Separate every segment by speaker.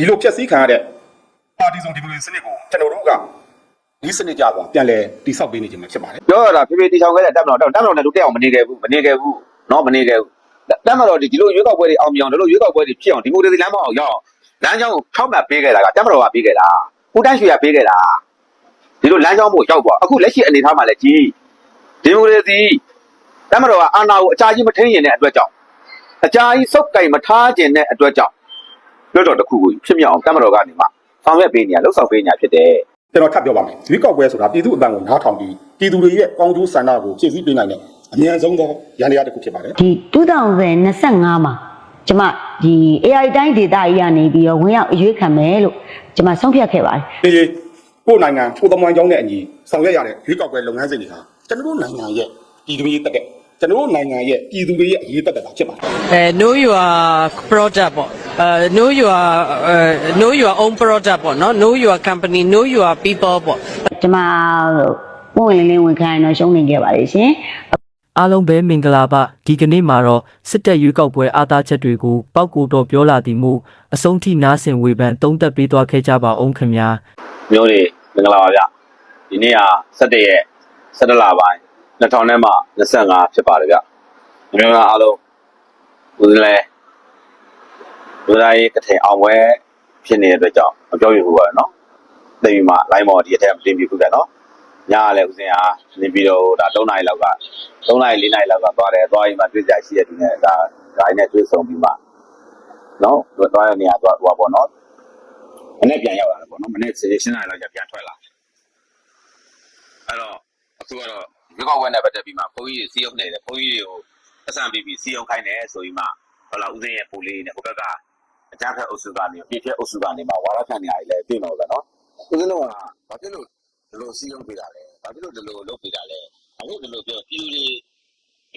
Speaker 1: ဒီလိုဖျက်ဆီးခံရတဲ့ပါတီစုံဒီမိုကရေစီစနစ်ကိုကျွန်တော်တို့ကဒီစနစ်ကြပါပြန်လဲတိဆောက်ပေးနေခြင်းပဲဖြစ်ပါတယ်
Speaker 2: ပြောရတာဖေဖေတီချောင်ခဲ့တဲ့တက်မတော်တက်တက်မတော်နဲ့တို့တက်အောင်မနေခဲ့ဘူးမနေခဲ့ဘူးနော်မနေခဲ့ဘူးတက်မတော်ဒီဒီလိုရွေးကောက်ပွဲတွေအောင်မြင်အောင်ဒီလိုရွေးကောက်ပွဲတွေဖြစ်အောင်ဒီမိုကရေစီလမ်းမအောင်ရောက်အောင်လမ်းကြောင်းကိုထောက်မှတ်ပေးခဲ့တာကတက်မတော်ကပေးခဲ့တာဦးတန်းရွှေကပေးခဲ့တာဒီလိုလမ်းကြောင်းကိုရောက်သွားအခုလက်ရှိအနေထားမှာလည်းကြီးဒီမိုကရေစီတက်မတော်ကအာဏာကိုအကြာကြီးမထိန်ရင်တဲ့အတွက်ကြောင့်အကြာကြီးစုပ်ကင်မထားခြင်းတဲ့အတွက်ကြောင့် လွတ်တော်တစ်ခုကိုဖြစ်မြောက်အောင်တက်မတော်ကနေမှဆောင်ရွက်ပေးနေရလှုပ်ဆောင်ပေးနေရဖြစ်တယ်
Speaker 1: ကျွန်တော်ထပ်ပြောပါမယ်ရွေးကောက်ပွဲဆိုတာပြည်သူအပန်းကိုနားထောင်ပြီးပြည်သူတွေရဲ့ကောင်းကျိုးဆန္ဒကိုဖြည့်ဆည်းပေးနိုင်တဲ့အမြန်ဆုံးသောရန်ရာတစ်ခုဖြစ်ပါတယ်
Speaker 3: ဒီ2025မှာကျမဒီ AI တိုင်းဒေတာကြီးကနေပြီးတော့ဝင်ရောက်အရွေးခံမယ်လို့ကျမဆုံးဖြတ်ခဲ့ပါတယ်
Speaker 1: ဒီလေကိုယ်နိုင်ငံကိုယ်သမိုင်းကြောင်းနဲ့အညီဆောင်ရွက်ရတဲ့ရွေးကောက်ပွဲလုပ်ငန်းစဉ်တွေဟာကျွန်တော်တို့နိုင်ငံရဲ့ပြည်သူရေးတက်တဲ့ကျွန်တော်တို့နိုင်ငံရဲ့ပြည်သူတွေရဲ့အရေးတက်တဲ့တာဖြစ်ပါတယ်
Speaker 4: အဲ know your product ပေါ့အဲ know your အဲ know your own product ပေါ့နော် know your company know your people ပေါ့
Speaker 3: ကျမပုံဝင်လင်းလင်းဝင်ခံရတော့ရှုံးနေခဲ့ပါတယ်ရှင်
Speaker 5: အားလုံးပဲမင်္ဂလာပါဒီကနေ့မှာတော့စစ်တပ်ရွေးကောက်ပွဲအားသားချက်တွေကိုပောက်ကိုတော့ပြောလာသည်မို့အဆုံးထိနားဆင်ဝေဖန်သုံးသပ်ပေးသွားခဲ့ကြပါအောင်ခင်ဗျာ
Speaker 2: မျိုးတွေမင်္ဂလာပါဗျဒီနေ့က17ရက်17လပိုင်း2000နဲ့မှ25ဖြစ်ပါတယ်ဗျမျိုးလားအားလုံးဦးဇလဲ လူသားရေးကထင်အောင်ပွဲဖြစ်နေတဲ့အတွက်ကြောင့်မပြောပြဘူးပါနော်သိပြီမှ line မော်ဒီအထက်မတင်ပြဘူးဗျနော်ညကလည်းဦးစင်အားနေပြီးတော့ဒါ3နာရီလောက်က3နာရီ4နာရီလောက်ကသွားတယ်သွားရင်မှတွေ့ကြရှိတဲ့သူနဲ့ဒါဒါနဲ့တွေ့ဆုံပြီးမှနော်သွားရနေရသွားဟိုပါပေါ့နော်မနေ့ပြန်ရောက်လာတယ်ပေါ့နော်မနေ့စေရှင်းလာတော့ပြန်ထွက်လာအဲ့တော့အခုကတော့ရွေးကောက်ပွဲနဲ့ပတ်သက်ပြီးမှဘုန်းကြီးတွေစီးအောင်နေတယ်ဘုန်းကြီးတွေကိုအဆန်ပြီးပြီးစီးအောင်ခိုင်းတယ်ဆိုပြီးမှဟုတ်လားဦးစင်းရဲ့ပူလေးနဲ့ဟိုဘက်က အကြမ်းဖက်အုပ်စုကနေပြည့်ပြည့်အုပ်စုကနေမှဝါရဖြန့်နေရတယ်လေတွေ့မှာပဲနော်ဦးစင်းတို့ကဘာဖြစ်လို့ဒီလိုစီးအောင်ပေးတာလဲဘာဖြစ်လို့ဒီလိုလုပ်ပေးတာလဲဘာဖြစ်လို့ဒီလိုပြောပြူတွေ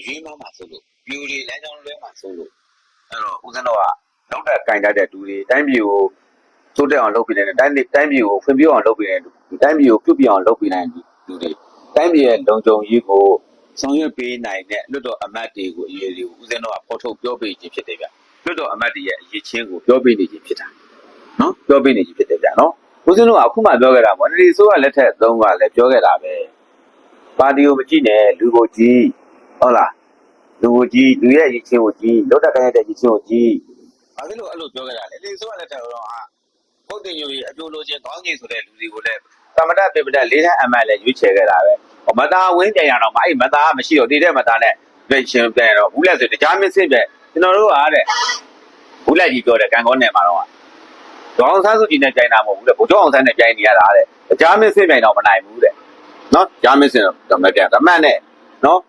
Speaker 2: ရေးမမှာဆိုလို့ပြူတွေလမ်းကြောင်းလွဲမှာဆိုလို့အဲ့တော့ဦးစင်းတို့ကလောက်တဲ့ကင်တတ်တဲ့လူတွေတိုင်းပြည်ကိုတိုးတက်အောင်လုပ်ပေးနေတဲ့တိုင်းပြည်တိုင်းပြည်ကိုဖွံ့ဖြိုးအောင်လုပ်ပေးနေတဲ့တိုင်းပြည်ကိုပြုပြင်အောင်လုပ်ပေးနိုင်တဲ့လူတွေတိုင်းပြည်ရဲ့လုံခြုံရေးကိုဆောင်ရွက်ပေးနိုင်တဲ့လွတ်တော်အမတ်တွေကိုအရေးတွေကိုဦးဇင်းတော်ကဖော်ထုတ်ပြောပေးခြင်းဖြစ်တယ်ဗျ လွတ်တော်အမတ်တွေရဲ့အရေးချင်းကိုပြောပေးနေခြင်းဖြစ်တာနော်ပြောပေးနေခြင်းဖြစ်တယ်ဗျနော်ဦးဇင်းတော်ကအခုမှပြောခဲ့တာပေါ့နေဆိုးကလက်ထက်သုံးကလည်းပြောခဲ့တာပဲပါတီကိုမကြည့်နဲ့လူကိုကြည့်ဟုတ်လားလူကိုကြည့်လူရဲ့အရေးချင်းကိုကြည့်လွတ်တော်ကိုင်းတဲ့အရေးချင်းကိုကြည့်ဘာဖြစ်လို့အဲ့လိုပြောခဲ့တာလဲလေဆိုးကလက်ထက်တော့ဟာဟုတ်တယ်ညိုကြီးအကျိုးလိုချင်ကောင်းကြီးဆိုတဲ့လူတွေကိုလည်းသမတပေပဒလေးထန်းအမတ်လည်းရွေးချယ်ခဲ့တာပဲဟောမသားဝင်းပြန်ရတော့မအဲ့မသားမရှိတော့တည်တဲ့မသားနဲ့ပြန်ရှင်ပြန်ရတော့ဘူးလက်ဆိုတရားမင်းစင်းပဲ ကျွန်တော်တို့ကတဲ့ဘူးလက်ကြီးပြောတယ်ကံကောနယ်မှာတော့ဒေါအောင်ဆန်းစုကြည်နဲ့ကြိုင်တာမဟုတ်ဘူးတဲ့ဘုကျောင်းအောင်ဆန်းနဲ့ကြိုင်နေရတာတဲ့တရားမင်းစင်းပြန်တော့မနိုင်ဘူးတဲ့နော်တရားမင်းစင်းတော့မပြန်အမှန်နဲ့နော်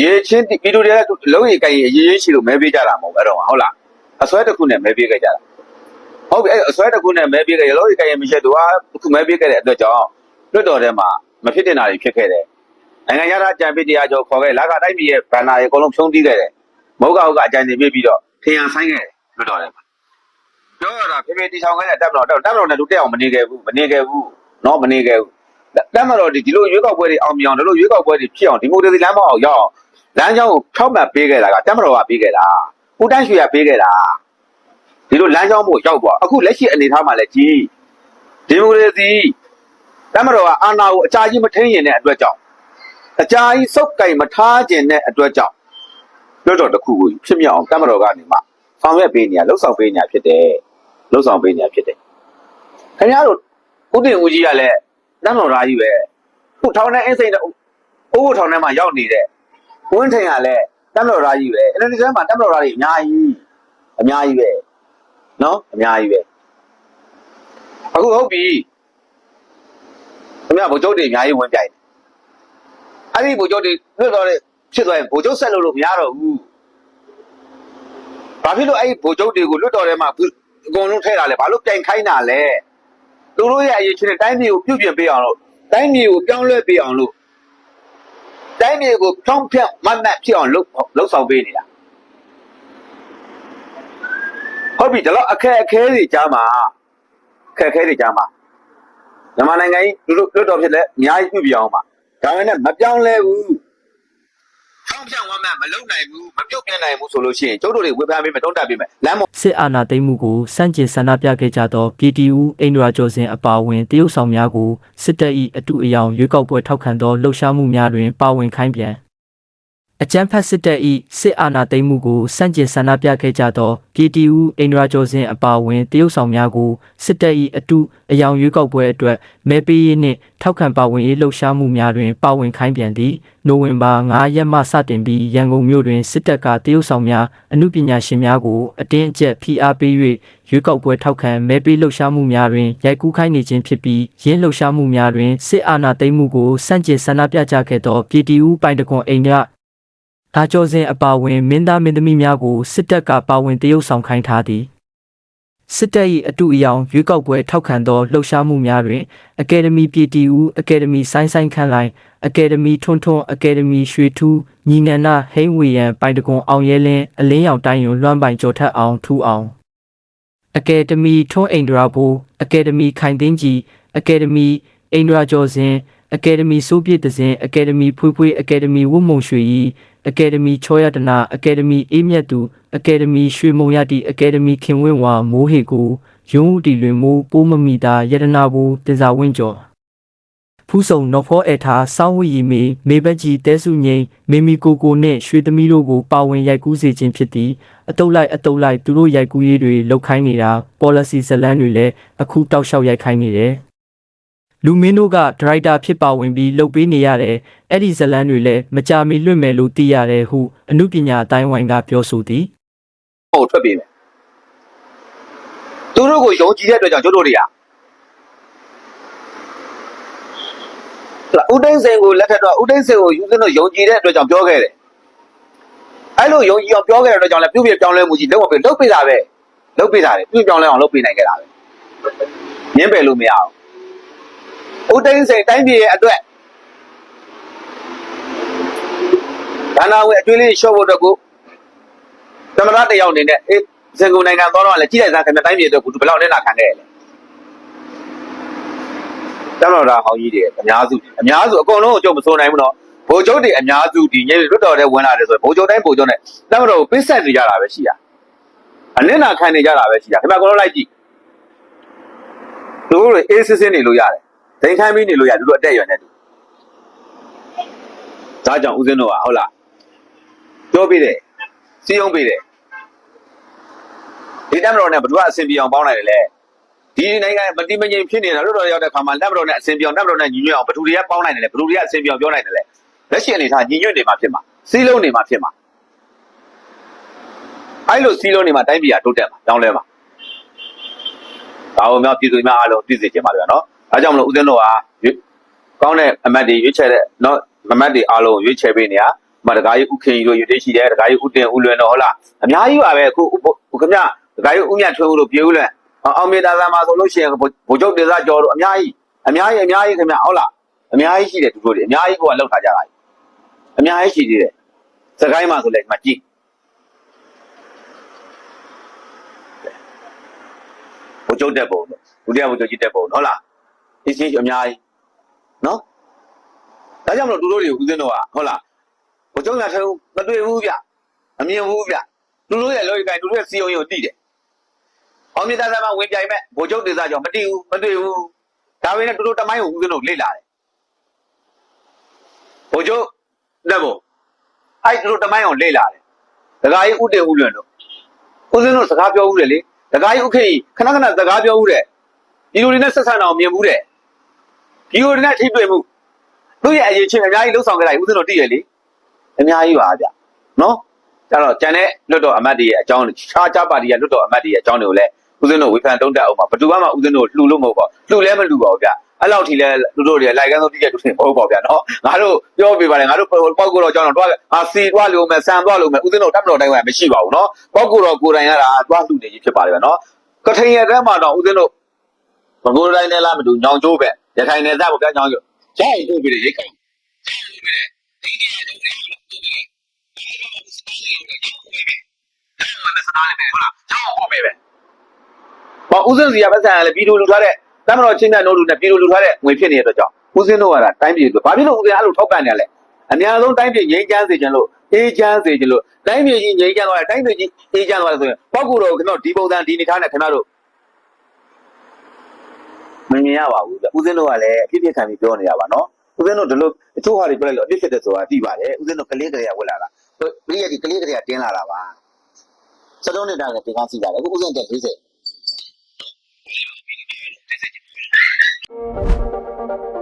Speaker 2: ရေးချင်းပြည်သူတွေကလုံးရီကိုင်ရေးရေးရှိလို့မဲပေးကြတာမဟုတ်အဲ့တော့ဟုတ်လားအစွဲတစ်ခုနဲ့မဲပေးခဲ့ကြတာဟုတ်ပြီအဲ့အစွဲတစ်ခုနဲ့မဲပေးခဲ့ရလို့ဒီကရင်မရှိသူကအခုမဲပေးခဲ့တဲ့အတွက်ကြောင့်လွတ်တော်ထဲမှာမဖြစ်တင်တာတွေဖြစ်ခဲ့တယ်နိုင်ငံရတာအကြံပေးတရားကျော်ခေါ်ခဲ့လာကတိုင်းပြည်ရဲ့ဗန္နာရေအကုန်လုံးဖြုံးတီးခဲ့တယ် မဟုတ်ကဟုတ်ကအကြံတင်ပေးပြီးတော့ထင်ရန်ဆိုင်ခဲ့တယ်လွတ်တော်ထဲမှာပြောရတာဖေဖေတီဆောင်ခဲ့တဲ့တက်မတော်တက်မတော်နဲ့လူတက်အောင်မနေခဲ့ဘူးမနေခဲ့ဘူးနော်မနေခဲ့ဘူးတက်မတော်ဒီဒီလိုရွေးကောက်ပွဲတွေအောင်မြင်အောင်ဒီလိုရွေးကောက်ပွဲတွေဖြစ်အောင်ဒီမိုကရေစီလမ်းမအောင်ရောက်အောင်လမ်းကြောင်းကိုဖြောက်မှတ်ပေးခဲ့တာကတက်မတော်ကပေးခဲ့တာဦးတန်းရွှေကပေးခဲ့တာဒီလိုလမ်းကြောင်းဖို့ရောက်သွားအခုလက်ရှိအနေထားမှာလည်းကြီးဒီမိုကရေစီတမတော်ကအာဏာကိုအကြာကြီးမထိန်ရင်တဲ့အတွက်ကြောင့်အကြာကြီးစုပ်ကင်မထားခြင်းတဲ့အတွက်ကြောင့် လွတ်တော်တစ်ခုကိုဖြစ်မြောက်အောင်တမတော်ကနေမှဆောင်ရွက်ပေးနေရလှုပ်ဆောင်ပေးနေရဖြစ်တယ်လှုပ်ဆောင်ပေးနေရဖြစ်တယ်ခင်ဗျားတို့ဥတင်ဦးကြီးကလည်းတမတော်သားကြီးပဲခုထောင်ထဲအင်းစိန်အိုးဘိုးထောင်ထဲမှာရောက်နေတဲ့ဝင်းထင်ကလည်းတမတော်သားကြီးပဲအဲ့ဒီထဲမှာတမတော်သားကြီးအများကြီးအများကြီးပဲနော်အများကြီးပဲအခုဟုတ်ပြီခင်ဗျဗိုလ်ချုပ်တွေအများကြီးဝင်ပြိုင်တယ်အဲ့ဒီဗိုလ်ချုပ်တွေလွတ်တော့တဲ့ ဖြစ်သွားရင်ဗိုလ်ချုပ်ဆက်လို့လို့မရတော့ဘူးဘာဖြစ်လို့အဲ့ဒီဗိုလ်ချုပ်တွေကိုလွတ်တော်ထဲမှာအကုန်လုံးထဲတာလဲဘာလို့ပြိုင်ခိုင်းတာလဲသူတို့ရဲ့အရေးချင်းတိုင်းပြည်ကိုပြုပြင်ပေးအောင်လို့တိုင်းပြည်ကိုပြောင်းလဲပေးအောင်လို့တိုင်းပြည်ကိုဖြောင်းဖြတ်မတ်မတ်ဖြစ်အောင်လုပ်လုပ်ဆောင်ပေးနေတာဟုတ်ပြီဒါတော့အခက်အခဲတွေကြားမှာအခက်အခဲတွေကြားမှာမြန်မာနိုင်ငံကြီးလူလူလွတ်တော်ဖြစ်လဲအများကြီးပြုပြအောင်ပါဒါပေမဲ့မပြောင်းလဲဘူးထောကြောင်း ဖြန့်ဝမ်းမှမလုံနိုင်ဘူးမပြုတ်ပြနိုင်ဘူးဆိုလို့ရှိရင်ကျုပ်တို့တွေဝေဖန်ပေးမယ်တုံးတက်ပေးမယ်လမ်းမ
Speaker 5: စစ်အာဏာသိမ်းမှုကိုစန့်ကျင်ဆန္ဒပြခဲ့ကြသောပြည်တီဦးအိန္ဒြာကျော်စင်အပါအဝင်တရုတ်ဆောင်များကိုစစ်တပ်၏အတူအယောင်ရွေးကောက်ပွဲထောက်ခံသောလှုပ်ရှားမှုများတွင်ပါဝင်ခိုင်းပြန် အကြမ်းဖက်စစ်တပ်၏စစ်အာဏာသိမ်းမှုကိုစန့်ကျင်ဆန္ဒပြခဲ့ကြသောပြည်တီဦးအိန္ဒြာကျော်စင်အပါအဝင်တရုတ်ဆောင်များကိုစစ်တပ်၏အတူအယောင်ရွေးကောက်ပွဲအတွက်မဲပေးရေးနှင့်ထောက်ခံပါဝင်ရေးလှုပ်ရှားမှုများတွင်ပါဝင်ခိုင်းပြန်သည်နိုဝင်ဘာ9ရက်မှစတင်ပြီးရန်ကုန်မြို့တွင်စစ်တပ်ကတရုတ်ဆောင်များအမှုပညာရှင်များကိုအတင်းအကျပ်ဖိအားပေး၍ရွေးကောက်ပွဲထောက်ခံမဲပေးလှုပ်ရှားမှုများတွင်ရိုက်ကူးခိုင်းနေခြင်းဖြစ်ပြီးရင်းလှုပ်ရှားမှုများတွင်စစ်အာဏာသိမ်းမှုကိုစန့်ကျင်ဆန္ဒပြကြခဲ့သောပြည်တီဦးပိုင်တကွန်အိမ်များ ဒါကျော်စဉ်အပါအဝင်မင်းသားမင်းသမီးများကိုစစ်တပ်ကပါဝင်တရုတ်ဆောင်ခိုင်းထားသည်စစ်တပ်၏အတူအယောင်ရွေးကောက်ပွဲထောက်ခံသောလှုပ်ရှားမှုများတွင်အကယ်ဒမီပြည်တီဦးအကယ်ဒမီဆိုင်းဆိုင်းခန့်လိုက်အကယ်ဒမီထွန်းထွန်းအကယ်ဒမီရွှေထူးညီနန္ဒဟိန်းဝေယံပိုင်တကွန်အောင်ရဲလင်းအလင်းရောင်တိုင်းယွန်လွမ်းပိုင်ကျော်ထက်အောင်ထူအောင်အကယ်ဒမီထွန်းအိန္ဒြာဘူအကယ်ဒမီခိုင်သိန်းကြီးအကယ်ဒမီအိန္ဒြာကျော်စင်အကယ်ဒမီစိုးပြည့်တစင်အကယ်ဒမီဖွေးဖွေးအကယ်ဒမီဝတ်မုံရွှေဤ အကယ်ဒမီချောရတနာအကယ်ဒမီအေးမြတ်သူအကယ်ဒမီရွှေမုံရတီအကယ်ဒမီခင်ဝင်းဝါမိုးဟေကိုယုံဦးတီလွင်မိုးပိုးမမီတာယတနာဘူတင်စာဝင်းကျော်ဖူးဆုံနော်ဖောအဲထားစောင်းဝီရီမေမေဘက်ကြီးတဲစုငိမ့်မေမီကိုကိုနှင့်ရွှေသမီးတို့ကိုပါဝင်ရိုက်ကူးစေခြင်းဖြစ်သည်အတုပ်လိုက်အတုပ်လိုက်သူတို့ရိုက်ကူးရေးတွေလောက်ခိုင်းနေတာ policy ဇလန်းတွေလည်းအခုတောက်လျှောက်ရိုက်ခိုင်းနေတယ် လူမင်းတို့ကဒရိုက်တာဖြစ်ပါဝင်ပြီးလှုပ်ပေးနေရတယ်အဲ့ဒီဇလန်းတွေလည်းမကြမီလွတ်မယ်လို့သိရတယ်ဟုအမှုပညာအတိုင်းဝိုင်းကပြောဆိုသည်
Speaker 2: ကိုထွက်ပေးမယ်သူတို့ကိုယုံကြည်တဲ့အတွက်ကြောင့်ကျုပ်တို့တွေကလာဦးသိန်းစိန်ကိုလက်ထက်တော့ဦးသိန်းစိန်ကိုယူစင်းတို့ယုံကြည်တဲ့အတွက်ကြောင့်ပြောခဲ့တယ်အဲ့လိုယုံကြည်အောင်ပြောခဲ့တဲ့အတွက်ကြောင့်လည်းပြုပြပြောင်းလဲမှုကြီးလုံးဝပဲလုပ်ပေးတာပဲလုပ်ပေးတာလေပြုပြောင်းလဲအောင်လုပ်ပေးနိုင်ခဲ့တာပဲညင်းပယ်လို့မရအောင် ဦးသိန်းစိန်တိုင်းပြည်ရဲ့အတွက်ဒါနာဝင်အကျွေးလေးရှော့ဖို့အတွက်ကိုသမရတယောက်အနေနဲ့အေးစင်ကုန်နိုင်ငံသွားတော့လည်းကြည့်လိုက်စားခင်ဗျတိုင်းပြည်အတွက်ကိုသူဘယ်လောက်နဲ့လာခံခဲ့ရလဲတမတော်သားဟောင်းကြီးတွေအများစုအများစုအကုန်လုံးကိုကြုံမစိုးနိုင်ဘူးနော်ဘိုလ်ချုပ်တွေအများစုဒီညလွတ်တော်တဲ့ဝင်လာတယ်ဆိုရင်ဘိုလ်ချုပ်တိုင်းဘိုလ်ချုပ်နဲ့တမတော်ကိုပစ်ဆက်နေကြတာပဲရှိတာအနစ်နာခံနေကြတာပဲရှိတာခင်ဗျကတော့လိုက်ကြည့်သူတို့တွေအေးစစ်စစ်နေလို့ရတယ် ဒိန်ခိုင်းပြီးနေလို့ရတယ်သူတို့အတက်ရွယ်နေတူဒါကြောင့်ဦးဇင်းတို့ကဟုတ်လားပြောပြတယ်စီယုံပြတယ်ဒီတက်မတော်နဲ့ဘယ်သူကအဆင်ပြေအောင်ပေါင်းနိုင်တယ်လဲဒီနိုင်ငံမတိမငြိမ်ဖြစ်နေတာလွတ်တော်ရောက်တဲ့ခါမှာတက်မတော်နဲ့အဆင်ပြေအောင်တက်မတော်နဲ့ညီညွတ်အောင်ဘယ်သူတွေကပေါင်းနိုင်တယ်လဲဘယ်သူတွေကအဆင်ပြေအောင်ပြောနိုင်တယ်လဲလက်ရှိအနေထားညီညွတ်နေမှာဖြစ်မှာစီးလုံးနေမှာဖြစ်မှာအဲ့လိုစီးလုံးနေမှာတိုင်းပြည်ကတိုးတက်မှာတောင်းလဲမှာဒါအောင်များပြည်သူများအားလုံးသိစေချင်ပါဗျာနော် အဲကြောင့်မလို့ဦးသိန်းတို့ကကောင်းတဲ့အမတ်တွေရွေးချယ်တဲ့နော်မမတ်တွေအားလုံးရွေးချယ်ပေးနေရမတကားကြီးဥခင်ကြီးတို့ရွေးသေးရှိတယ်တကားကြီးဥတင်ဥလွင်တော့ဟုတ်လားအများကြီးပါပဲအခုခင်ဗျာဒကာကြီးဦးမြတ်ထွန်းဦးတို့ပြေဦးလဲအောင်မေတာသာမှာဆိုလို့ရှိရင်ဗိုလ်ချုပ်ဒေသကျော်တို့အများကြီးအများကြီးအများကြီးခင်ဗျဟုတ်လားအများကြီးရှိတယ်သူတို့တွေအများကြီးကိုကလောက်ထားကြတာအများကြီးရှိသေးတယ်စကိုင်းမှာဆိုလဲမကြည့်ဗိုလ်ချုပ်တက်ပုံတို့ဒုတိယဗိုလ်ချုပ်ကြီးတက်ပုံဟုတ်လား အချင်းအများကြီးနော်ဒါကြောင့်မလို့သူတို့တွေဦးစင်းတော့ဟုတ်လားဗိုလ်ချုပ်ညာထုံးမတွေ့ဘူးဗျအမြင်ဘူးဗျသူတို့ရဲ့လောကကိုင်သူတို့ရဲ့စီယုံရင်ကိုတည်တယ်။အောင်မြတ်သားမှာဝင်ပြိုင်မဲ့ဗိုလ်ချုပ်ဒေသကြောင့်မတည်ဘူးမတွေ့ဘူး။ဒါပေမဲ့သူတို့တမိုင်းကိုဦးဇင်းတို့လေ့လာတယ်။ဗိုလ်ချုပ်လက်ဖို့အဲ့သူတို့တမိုင်းကိုလေ့လာတယ်။ဒကာကြီးဥတည်ဦးလွင်တို့ဦးဇင်းတို့စကားပြောဦးတယ်လေ။ဒကာကြီးဥခေကြီးခဏခဏစကားပြောဦးတယ်။ဒီလိုတွေနဲ့ဆက်ဆံအောင်မြင်ဘူးတဲ့။ ဒီလိုတွေနဲ့ထိတွေ့မှုသူ့ရဲ့အရေးချင်းအများကြီးလှုပ်ဆောင်ကြတာဦးဇင်းတို့တည်ရလေ။အများကြီးပါဗျ။နော်။ကျတော့ကျန်တဲ့လွတ်တော်အမတ်တွေရဲ့အကြောင်းခြားခြားပါတီရဲ့လွတ်တော်အမတ်တွေရဲ့အကြောင်းတွေကိုလည်းဦးဇင်းတို့ဝေဖန်တုံးတက်အောင်ပါဘယ်သူမှဦးဇင်းတို့လှူလို့မဟုတ်ပါလှူလဲမလှူပါဘူးဗျအဲ့လောက်ထိလဲလူတို့တွေလိုက်ကန်းဆုံးတိကျတူနေမဟုတ်ပါဗျနော်ငါတို့ပြောပြပါလေငါတို့ပောက်ကိုတော့အကြောင်းတော့တွားဟာစီတွားလို့မယ်ဆန်တွားလို့မယ်ဦးဇင်းတို့တတ်မတော်တိုင်းကမရှိပါဘူးနော်ပောက်ကိုတော့ကိုယ်တိုင်ရတာတွားလှူနေကြီးဖြစ်ပါလေဗျနော်ကထိန်ရတဲ့မှာတော့ဦးဇင်းတို့မကိုယ်တိုင်နဲ့လားမတူညောင်ကျိုးပဲ ရခိုင်နယ်သားကိုပြန်ညောင်ကျိုးကျိုင်းကိုပြီးရိတ်ကောင်ဒီနေရာလုံးလည်းလုပ်ပြီးအဲ့မှာစတားလည်းပဲဟုတ်လားကျောင်းဟုတ်ပဲပဲဘာဦးစင်းစီကပတ်စံလည်းပြည်သူလူထားတဲ့တမတော်ချင်းမြတ်နိုးလူနဲ့ပြည်သူလူထားတဲ့ငွေဖြစ်နေတဲ့အတွက်ကြောင့်ဦးစင်းတို့ကတိုင်းပြည်ဆိုဘာဖြစ်လို့ဦးစင်းအဲ့လိုထောက်ပံ့နေရလဲအများဆုံးတိုင်းပြည်ငြိမ်းချမ်းစေချင်လို့အေးချမ်းစေချင်လို့တိုင်းပြည်ကြီးငြိမ်းချမ်းသွားတယ်တိုင်းပြည်ကြီးအေးချမ်းသွားတယ်ဆိုရင်ပောက်ကူတော့ကျွန်တော်ဒီပုံစံဒီနေထားနဲ့ခင်ဗျားတို့ မမြင်ရပါဘူးဗျဦးစင်းတို့ကလည်းအဖြစ်ဖြစ်ခံပြီးပြောနေရပါနော်ဦးစင်းတို့ဒီလိုအချို့ဟာတွေပြောလိုက်လို့အဖြစ်ဖြစ်တယ်ဆိုတာသိပါတယ်ဦးစင်းတို့ကလေးကလေးကဝက်လာတာမိရဲ့ဒီကလေးကလေးကတင်းလာတာပါစလုံးနဲ့တားကဒီကစီးလာတယ်အခုဦးစင်းတက်40